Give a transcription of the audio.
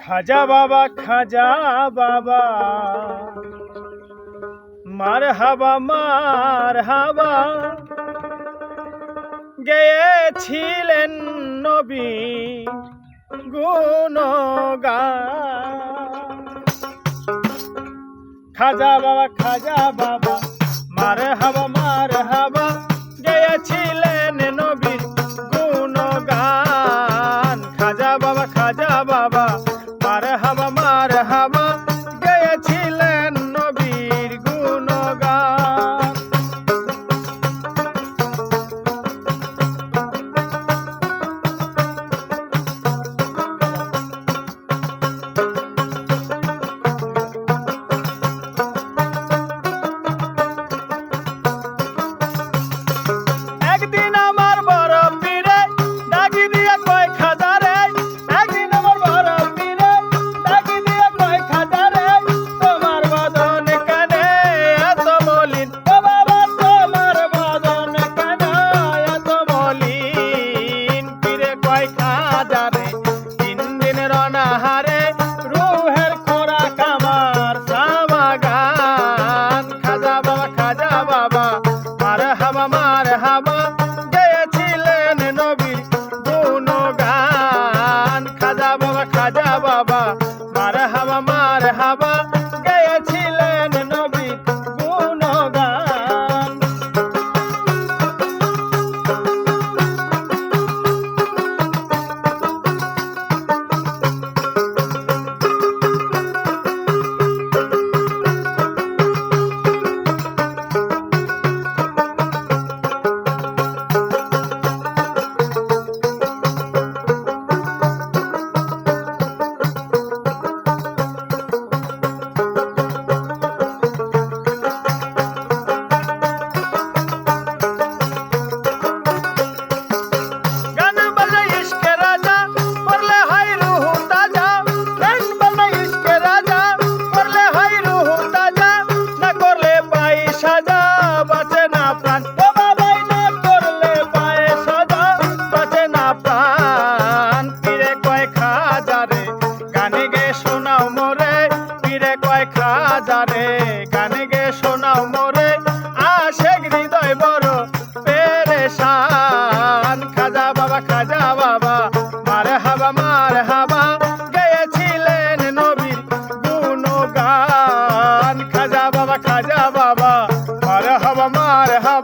খাজা বাবা খাজা বাবা। মার হাবা মার হাবা। গেয়েছিলেন নবী গুণগা খাজা বাবা খাজা বাবা, মার হাবা Like. বাবা খাজা বাবা খাজারে গানে গে শোনাও মোরে পীরে কয় খাজারে গানে গে শোনাও মোরে, আশেক হৃদয় বড় পেরে শান খাজা বাবা খাজা বাবা, মার হাবা মার হাবা, গেয়েছিলেন নবীর গুণগান। খাজা বাবা খাজা বাবা, মার হাবা মার হাবা